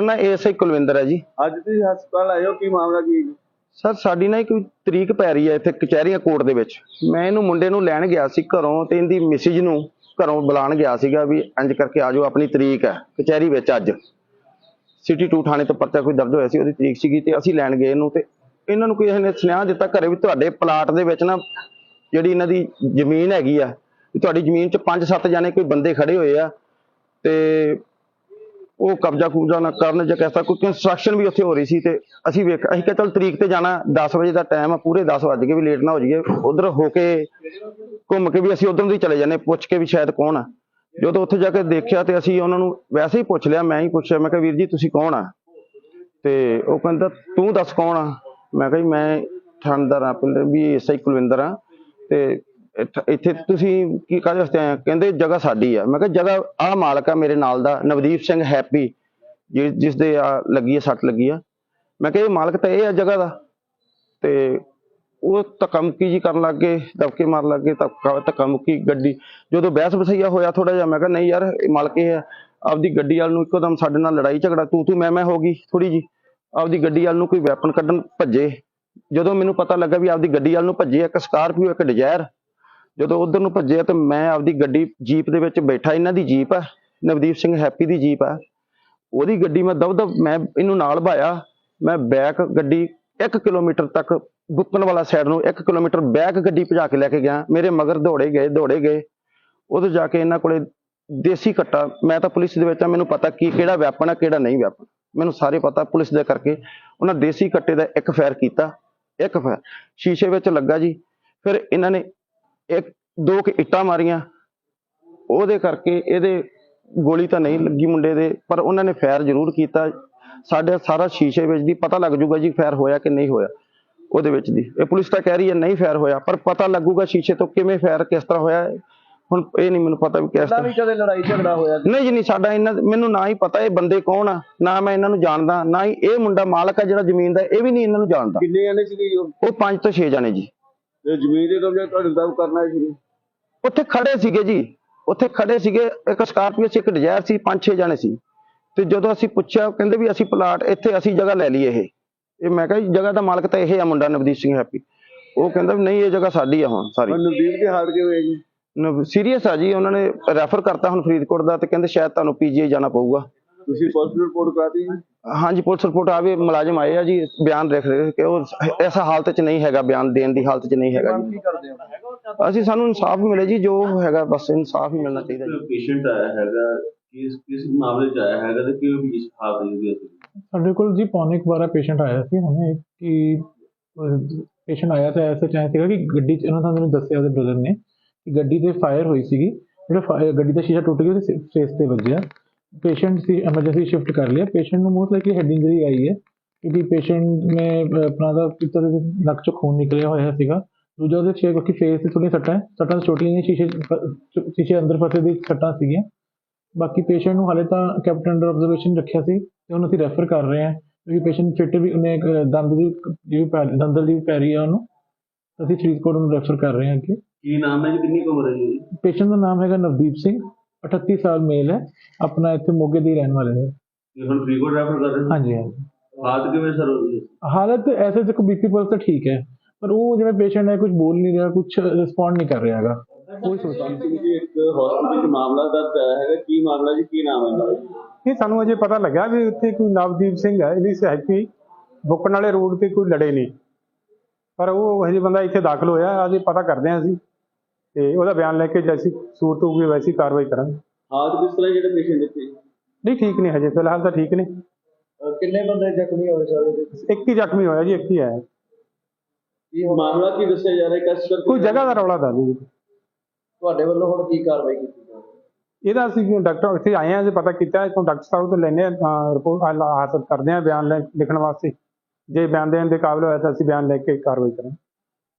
ਮੇਰਾ ਨਾਮ ਏਐਸਆਈ ਕੁਲਵਿੰਦਰ ਹੈ ਜੀ। ਅੱਜ ਤੁਸੀਂ ਹਸਪਤਾਲ ਆਏ ਹੋ ਕੀ ਮਾਮਲਾ ਕੀ ਹੈ? ਸਰ ਸਾਡੀ ਨਾ ਇੱਕ ਤਰੀਕ ਪੈ ਰਹੀ ਹੈ ਇੱਥੇ ਕਚਹਿਰੀਆਂ ਕੋਰਟ ਦੇ ਵਿੱਚ। ਮੈਂ ਇਹਨੂੰ ਮੁੰਡੇ ਨੂੰ ਲੈਣ ਗਿਆ ਸੀ ਘਰੋਂ ਤੇ ਇਹਦੀ ਮਿਸਿਜ ਨੂੰ ਘਰੋਂ ਬੁਲਾਉਣ ਗਿਆ ਸੀਗਾ ਵੀ ਇੰਜ ਕਰਕੇ ਆਜੋ ਆਪਣੀ ਤਰੀਕ ਹੈ ਕਚਹਿਰੀ ਵਿੱਚ ਅੱਜ। ਸਿਟੀ 2 ਥਾਣੇ ਤੋਂ ਪਰਚਾ ਕੋਈ ਦਰਜ ਹੋਇਆ ਸੀ ਉਹਦੀ ਤਰੀਕ ਸੀਗੀ ਤੇ ਅਸੀਂ ਲੈਣ ਗਏ ਇਹਨੂੰ ਤੇ ਇਹਨਾਂ ਨੂੰ ਕਿਸੇ ਨੇ ਸੁਨੇਹਾ ਦਿੱਤਾ ਘਰੇ ਵੀ ਤੁਹਾਡੇ ਪਲਾਟ ਦੇ ਵਿੱਚ ਨਾ ਜਿਹੜੀ ਇਹਨਾਂ ਦੀ ਜ਼ਮੀਨ ਹੈਗੀ ਆ ਵੀ ਤੁਹਾਡੀ ਜ਼ਮੀਨ 'ਚ 5-7 ਜਾਣੇ ਕੋਈ ਬੰਦੇ ਖੜੇ ਹੋਏ ਆ ਤੇ ਉਹ ਕਬਜ਼ਾ ਕੁਬਜ਼ਾ ਨਾ ਕਰਨ ਜਾਂ ਕਿਸਾ ਕੋਈ ਕੰਸਟਰਕਸ਼ਨ ਵੀ ਉੱਥੇ ਹੋ ਰਹੀ ਸੀ ਤੇ ਅਸੀਂ ਵੇਖ, ਅਸੀਂ ਕਿਹਾ ਚੱਲ ਤਰੀਕ ਤੇ ਜਾਣਾ 10 ਵਜੇ ਦਾ ਟਾਈਮ ਆ, ਪੂਰੇ 10 ਵੱਜ ਗਏ ਵੀ ਲੇਟ ਨਾ ਹੋ ਜਾਈਏ। ਉਧਰ ਹੋ ਕੇ ਘੁੰਮ ਕੇ ਵੀ ਅਸੀਂ ਉਧਰ ਨੂੰ ਹੀ ਚਲੇ ਜਾਂਦੇ ਪੁੱਛ ਕੇ ਵੀ ਸ਼ਾਇਦ ਕੌਣ ਆ। ਜਦੋਂ ਉੱਥੇ ਜਾ ਕੇ ਦੇਖਿਆ ਤੇ ਅਸੀਂ ਉਹਨਾਂ ਨੂੰ ਵੈਸੇ ਹੀ ਪੁੱਛ ਲਿਆ, ਮੈਂ ਹੀ ਪੁੱਛਿਆ, ਮੈਂ ਕਿਹਾ, ਵੀਰ ਜੀ, ਤੁਸੀਂ ਕੌਣ ਆ? ਤੇ ਉਹ ਕਹਿੰਦਾ, ਤੂੰ ਦੱਸ ਕੌਣ ਆ? ਮੈਂ ਕਿਹਾ, ਜੀ, ਮੈਂ ਥਾਣੇਦਾਰ ਆ ਪਿੰਡ, ਵੀ ਐਸਆਈ ਕੁਲਵਿੰਦਰ ਆ ਤੇ ਇੱਥ- ਇੱਥੇ ਤੁਸੀਂ ਕੀ ਕਾਹਦੇ ਵਾਸਤੇ ਆਏ ਆ? ਕਹਿੰਦੇ ਜਗ੍ਹਾ ਸਾਡੀ ਆ। ਮੈਂ ਕਿਹਾ ਜਗ੍ਹਾ ਆਹ ਮਾਲਕ ਆ ਮੇਰੇ ਨਾਲ ਦਾ ਨਵਦੀਪ ਸਿੰਘ ਹੈਪੀ ਜਿ- ਜਿਸ ਦੇ ਆ ਲੱਗੀ ਆ ਸੱਟ ਲੱਗੀ ਆ। ਮੈਂ ਕਿਹਾ ਇਹ ਮਾਲਕ ਤਾਂ ਇਹ ਆ ਜਗ੍ਹਾ ਦਾ। ਤੇ ਉਹ ਧੱਕਾ ਮੁੱਕੀ ਜੀ ਕਰਨ ਲੱਗ ਗਏ ਦਬਕੇ ਮਾਰਨ ਲੱਗ ਗਏ ਧੱਕਾ ਧੱਕਾ ਮੁੱਕੀ ਗੱਡੀ। ਜਦੋਂ ਬਹਿਸ ਬਸਈਆ ਹੋਇਆ ਥੋੜਾ ਜਿਹਾ ਮੈਂ ਕਿਹਾ ਨਹੀਂ ਯਾਰ ਇਹ ਮਾਲਕ ਇਹ ਆ। ਆਪਦੀ ਗੱਡੀ ਵਾਲ ਨੂੰ ਇੱਕੋ ਦਮ ਸਾਡੇ ਨਾਲ ਲੜਾਈ ਝਗੜਾ ਤੂੰ ਤੂੰ ਮੈਂ ਮੈਂ ਹੋ ਗਈ ਥੋੜੀ ਜੀ ਆਪਦੀ ਗੱਡੀ ਵਾਲ ਨੂੰ ਕੋਈ ਵੈਪਨ ਕੱਢਣ ਭੱਜੇ। ਜਦੋਂ ਮੈਨੂੰ ਪਤਾ ਲੱਗਾ ਵੀ ਆਪਦੀ ਗੱਡੀ ਵਾਲ ਨੂੰ ਭੱਜੇ ਇੱਕ ਸਕਾਰਪੀਓ ਇੱਕ ਡਿਜ਼ਾਇਰ ਜਦੋਂ ਉਧਰ ਨੂੰ ਭੱਜਿਆ ਤੇ ਮੈਂ ਆਪਦੀ ਗੱਡੀ ਜੀਪ ਦੇ ਵਿੱਚ ਬੈਠਾ, ਇਹਨਾਂ ਦੀ ਜੀਪ ਆ, ਨਵਦੀਪ ਸਿੰਘ ਹੈਪੀ ਦੀ ਜੀਪ ਆ। ਉਹਦੀ ਗੱਡੀ ਮੈਂ ਦਬ ਦਬ ਮੈਂ ਇਹਨੂੰ ਨਾਲ ਭਾਇਆ, ਮੈਂ ਬੈਕ ਗੱਡੀ 1 ਕਿਲੋਮੀਟਰ ਤੱਕ ਬੁੱਕਣ ਵਾਲਾ ਸਾਈਡ ਨੂੰ 1 ਕਿਲੋਮੀਟਰ ਬੈਕ ਗੱਡੀ ਭਜਾ ਕੇ ਲੈ ਕੇ ਗਿਆ। ਮੇਰੇ ਮਗਰ ਦੌੜੇ ਗਏ ਦੌੜੇ ਗਏ। ਉਦੋਂ ਜਾ ਕੇ ਇਹਨਾਂ ਕੋਲੇ ਦੇਸੀ ਕੱਟਾ। ਮੈਂ ਤਾਂ ਪੁਲਿਸ ਦੇ ਵਿੱਚ ਆ, ਮੈਨੂੰ ਪਤਾ ਕੀ, ਕਿਹੜਾ ਵੈਪਨ ਆ, ਕਿਹੜਾ ਨਹੀਂ ਵੈਪਨ ਮੈਨੂੰ ਸਾਰੇ ਪਤਾ ਪੁਲਿਸ ਦੇ ਕਰਕੇ। ਉਹਨਾਂ ਦੇਸੀ ਕੱਟੇ ਦਾ ਇੱਕ ਫਾਇਰ ਕੀਤਾ, ਇੱਕ ਫਾਇਰ। ਸ਼ੀਸ਼ੇ ਵਿੱਚ ਲੱਗਾ ਜੀ। ਫਿਰ ਇਹਨਾਂ ਨੇ ਇੱਕ ਦੋ ਕੁ ਇੱਟਾਂ ਮਾਰੀਆਂ। ਉਹਦੇ ਕਰਕੇ ਇਹਦੇ ਗੋਲੀ ਤਾਂ ਨਹੀਂ ਲੱਗੀ ਮੁੰਡੇ ਦੇ ਪਰ ਉਹਨਾਂ ਨੇ ਫਾਇਰ ਜ਼ਰੂਰ ਕੀਤਾ। ਸਾਡੇ ਸਾਰਾ ਸ਼ੀਸ਼ੇ ਵਿੱਚ ਦੀ ਪਤਾ ਲੱਗ ਜੂਗਾ ਜੀ ਫਾਇਰ ਹੋਇਆ ਕਿ ਨਹੀਂ ਹੋਇਆ ਉਹਦੇ ਵਿੱਚ ਦੀ ਇਹ ਪੁਲਿਸ ਤਾਂ ਕਹਿ ਰਹੀ ਹੈ ਨਹੀਂ ਫਾਇਰ ਹੋਇਆ ਪਰ ਪਤਾ ਲੱਗੂਗਾ ਸ਼ੀਸ਼ੇ ਤੋਂ ਕਿਵੇਂ ਫਾਇਰ ਕਿਸ ਤਰ੍ਹਾਂ ਹੋਇਆ। ਹੁਣ ਇਹ ਨਹੀਂ ਮੈਨੂੰ ਪਤਾ ਵੀ ਕਿਸ ਵੀ ਤਰ੍ਹਾਂ। ਕਦੇ ਲੜਾਈ ਝਗੜਾ ਹੋਇਆ ਨਹੀਂ ਜੀ ਨਹੀਂ ਸਾਡਾ ਇਹਨਾਂ ਮੈਨੂੰ ਨਾ ਹੀ ਪਤਾ ਇਹ ਬੰਦੇ ਕੌਣ ਆ ਨਾ ਮੈਂ ਇਹਨਾਂ ਨੂੰ ਜਾਣਦਾ ਨਾ ਹੀ ਇਹ ਮੁੰਡਾ ਮਾਲਕ ਆ ਜਿਹੜਾ ਜ਼ਮੀਨ ਦਾ ਇਹ ਵੀ ਨਹੀਂ ਇਹਨਾਂ ਨੂੰ ਜਾਣਦਾ। ਕਿੰਨੇ ਜਣੇ ਸੀਗੇ ਉਹ? ਉਹ 5 ਤੋਂ 6 ਜਾਣੇ ਜੀ। ਤੇ ਜ਼ਮੀਨ ਦੇ ਕਬਜ਼ਾ ਤੁਹਾਡੇ ਦਾ ਕਰਨਾ ਸੀ। ਉੱਥੇ ਖੜੇ ਸੀਗੇ ਜੀ। ਉੱਥੇ ਖੜੇ ਸੀਗੇ ਇੱਕ ਸਕਾਰਪੀਓ ਸੀ ਇੱਕ ਡਿਜ਼ਾਇਰ ਸੀ ਪੰਜ ਛੇ ਜਾਣੇ ਸੀ। ਤੇ ਜਦੋਂ ਅਸੀਂ ਪੁੱਛਿਆ ਕਹਿੰਦੇ ਵੀ ਅਸੀਂ ਪਲਾਟ ਇੱਥੇ ਅਸੀਂ ਜਗ੍ਹਾ ਲੈ ਲਈ ਇਹ। ਇਹ ਮੈਂ ਕਿਹਾ ਜੀ, ਜਗ੍ਹਾ ਦਾ ਮਾਲਕ ਤਾਂ ਇਹ ਆ ਮੁੰਡਾ ਨਵਦੀਪ ਸਿੰਘ ਹੈਪੀ। ਉਹ ਕਹਿੰਦਾ ਵੀ ਨਹੀਂ ਇਹ ਜਗ੍ਹਾ ਸਾਡੀ ਆ ਹੁਣ ਸਾਰੀ। ਨਵਦੀਪ ਦੀ ਹਾਲਤ ਕਿਵੇਂ ਹੈ ਜੀ? ਸੀਰੀਅਸ ਆ ਜੀ ਉਹਨਾਂ ਨੇ ਰੈਫਰ ਕਰਤਾ ਹੁਣ ਫਰੀਦਕੋਟ ਦਾ ਤੇ ਕਹਿੰਦੇ ਸ਼ਾਇਦ ਤੁਹਾਨੂੰ ਪੀਜੀਆਈ ਜਾਣਾ ਪਊਗਾ। ਤੁਸੀਂ ਪੁਲਿਸ ਰਿਪੋਰਟ ਕਰਾਤੀ ਜੀ? ਹਾਂਜੀ ਪੁਲਿਸ ਰਿਪੋਰਟ ਆਵੇ ਮੁਲਾਜ਼ਮ ਆਏ ਆ ਜੀ ਬਿਆਨ ਲਿਖ ਰਹੇ ਕਿ ਉਹ ਇਸ ਹਾਲਤ 'ਚ ਨਹੀਂ ਹੈਗਾ ਬਿਆਨ ਦੇਣ ਦੀ ਹਾਲਤ 'ਚ ਨਹੀਂ ਹੈਗਾ ਜੀ। ਅਸੀਂ ਸਾਨੂੰ ਇਨਸਾਫ ਮਿਲੇ ਜੀ ਜੋ ਹੈਗਾ ਬਸ ਇਨਸਾਫ ਹੀ ਮਿਲਣਾ ਚਾਹੀਦਾ ਜੀ। ਪੇਸ਼ੈਂਟ ਆਇਆ ਹੈਗਾ ਕਿਸ ਕਿਸ ਮਾਮਲੇ ਚ ਆਇਆ ਹੈਗਾ ਤੇ ਕਿਉਂ ਵੀ ਇਸ ਹਾਲਤ ਦੀ ਸਾਡੇ ਕੋਲ ਜੀ ਪੌਣੇ ਕੁ ਬਾਰਾਂ ਪੇਸ਼ੈਂਟ ਆਇਆ ਸੀ ਹੁਣੇ ਕਿ ਪੇਸ਼ੈਂਟ ਆਇਆ ਤਾਂ ਐਸਾ ਚਾਹ ਸੀਗਾ ਕਿ ਗੱਡੀ 'ਚ ਉਹਨਾਂ ਨੇ ਮੈਨੂੰ ਦੱਸਿਆ ਉਹਦੇ ਬ੍ਰਦਰ ਨੇ ਕਿ ਗੱਡੀ ਤੇ ਫਾਇਰ ਹੋਈ ਸੀਗੀ ਜਿਹੜਾ ਗੱਡੀ ਦਾ ਸ਼ੀਸ਼ਾ ਟੁੱਟ ਗਿਆ ਉਹਦੇ ਫੇਸ ਤੇ ਵੱਜਿਆ। ਪੇਸ਼ੈਂਟ ਸੀ ਐਮਰਜੈਂਸੀ ਸ਼ਿਫਟ ਕਰ ਲਿਆ। ਪੇਸ਼ੈਂਟ ਨੂੰ ਮੋਸਟ ਲਾਈਕਲੀ ਹੈਡ ਇੰਜਰੀ ਆਈ ਹੈ ਕਿਉਂਕਿ ਪੇਸ਼ੈਂਟ ਨੇ ਆਪਣਾ ਦਾ ਪਿੱਤਰ ਦੇ ਨੱਕ 'ਚੋਂ ਖੂਨ ਨਿਕਲਿਆ ਹੋਇਆ ਸੀਗਾ। ਦੂਜਾ ਉਹਦੇ ਛੇ ਕਿਉਂਕਿ ਫੇਸ ਤੇ ਥੋੜ੍ਹੀਆਂ ਸੱਟਾਂ ਸੱਟਾਂ ਛੋਟੀਆਂ ਜਿਹੀਆਂ ਸ਼ੀਸ਼ੇ ਸ਼ੀਸ਼ੇ ਅੰਦਰ ਫਸੇ ਦੀ ਸੱਟਾਂ ਸੀਗੀਆਂ। ਬਾਕੀ ਪੇਸ਼ੈਂਟ ਨੂੰ ਹਾਲੇ ਤਾਂ ਕੈਪਟਨ ਅੰਡਰ ਆਬਜ਼ਰਵੇਸ਼ਨ ਰੱਖਿਆ ਸੀ ਤੇ ਉਹਨੂੰ ਅਸੀਂ ਰੈਫਰ ਕਰ ਰਹੇ ਹਾਂ। ਕਿਉਂਕਿ ਪੇਸ਼ੈਂਟ ਫਿੱਟ ਵੀ ਉਹਨੇ ਇੱਕ ਦੰਦ ਦੀ ਜਿਹੜੀ ਪੈ- ਦੰਦਲ ਦੀ ਪੈ ਰਹੀ ਹੈ ਉਹਨੂੰ। ਅਸੀਂ ਫਰੀਦਕੋਟ ਨੂੰ ਰੈਫਰ ਕਰ ਰਹੇ ਹਾਂ ਅੱਗੇ। ਕੀ ਨਾਮ ਹੈ ਜੀ? ਕਿੰਨੀ ਉਮਰ ਹੈ ਜੀ ਪੇਸ਼ੈਂਟ ਦਾ ਨਾਮ ਹੈਗਾ ਨਵਦੀਪ ਸਿੰਘ। 38 ਸਾਲ ਮੇਲ ਹੈ ਆਪਣਾ ਇੱਥੇ ਮੋਗੇ ਦੇ ਹੀ ਰਹਿਣ ਵਾਲੇ ਨੇ। ਇਹ ਹੁਣ ਫਰੀਦਕੋਟ ਰੈਫਰ ਕਰ ਰਹੇ ਹਾਂਜੀ ਹਾਂਜੀ। ਹਾਲਤ ਕਿਵੇਂ ਸਰ ਉਹਦੀ? ਹਾਲਤ ਐਸੇ ਤੇ ਬੀਪੀ ਪਲਸ ਤਾਂ ਠੀਕ ਹੈ ਪਰ ਉਹ ਜਿਹੜਾ ਪੇਸ਼ੈਂਟ ਹੈ ਕੁਝ ਬੋਲ ਨਹੀਂ ਰਿਹਾ ਕੁਝ ਰਿਸਪੌਂਡ ਨਹੀਂ ਕਰ ਰਿਹਾ ਹੈਗਾ। ਕੋਈ ਸੋਚ ਸਿੰਘ ਜੀ ਇੱਕ ਹਸਪੀਟਲ 'ਚ ਮਾਮਲਾ ਦਰਜ ਆਇਆ ਹੈਗਾ। ਕੀ ਮਾਮਲਾ ਜੀ ਕੀ ਨਾਮ ਹੈ ਇਹ ਸਾਨੂੰ ਅਜੇ ਪਤਾ ਲੱਗਾ ਵੀ ਉੱਥੇ ਕੋਈ ਨਵਦੀਪ ਸਿੰਘ ਹੈ ਇਹਦੀ ਸਹਾਇਕੀ ਬੁੱਕਣ ਵਾਲੇ ਰੋਡ ਤੇ ਕੋਈ ਲੜੇ ਨਹੀਂ। ਪਰ ਉਹ ਹਜੇ ਬੰਦਾ ਇੱਥੇ ਦਾਖਲ ਹੋਇਆ ਅਜੇ ਪਤਾ ਕਰਦੇ ਹਾਂ ਅਸੀਂ। ਤੇ ਉਹਦਾ ਬਿਆਨ ਲੈ ਕੇ ਜੈਸੀ ਸੂਰਤ ਹੋਊਗੀ ਵੈਸੀ ਕਾਰਵਾਈ ਕਰਾਂਗੇ। ਹਾਲਤ ਕਿਸ ਤਰ੍ਹਾਂ ਜਿਹੜੇ ਪੇਸ਼ੈਂਟ ਇੱਥੇ? ਨਹੀਂ ਠੀਕ ਨਹੀਂ ਹਜੇ ਫਿਲਹਾਲ ਤਾਂ ਠੀਕ ਨੇ। ਕਿੰਨੇ ਬੰਦੇ ਜ਼ਖਮੀ ਹੋਏ ਸਾਰੇ ਇੱਕ ਹੀ ਜ਼ਖਮੀ ਹੋਇਆ ਜੀ ਇੱਕ ਹੀ ਆਇਆ। ਕੀ ਮਾਮਲਾ ਕੀ ਦੱਸਿਆ ਜਾ ਰਿਹਾ? ਕਿਸ ਕਰਕੇ ਕੋਈ ਜਗ੍ਹਾ ਦਾ ਰੌਲਾ ਦਿਓ ਜੀ। ਤੁਹਾਡੇ ਵੱਲੋਂ ਹੁਣ ਕੀ ਕਾਰਵਾਈ ਕੀਤੀ ਜਾ ਰਹੀ ਇਹਦਾ ਅਸੀਂ ਡਾਕਟਰ ਇੱਥੇ ਆਏ ਹਾਂ ਜੇ ਪਤਾ ਕੀਤਾ ਇਥੋਂ ਡਾਕਟਰ ਸਾਹਿਬ ਤੋਂ ਲੈਨੇ ਆ ਰਿਪੋਰਟ ਹਾਸਲ ਕਰਦੇ ਆ ਬਿਆਨ ਲਿਖਣ ਵਾਸਤੇ। ਜੇ ਬਿਆਨ ਦੇਣ ਦੇ ਕਾਬਿਲ ਹੋਇਆ ਤਾਂ ਅਸੀਂ ਬਿਆਨ ਲੈ ਕੇ ਕਾਰਵਾਈ ਕਰਾਂਗੇ।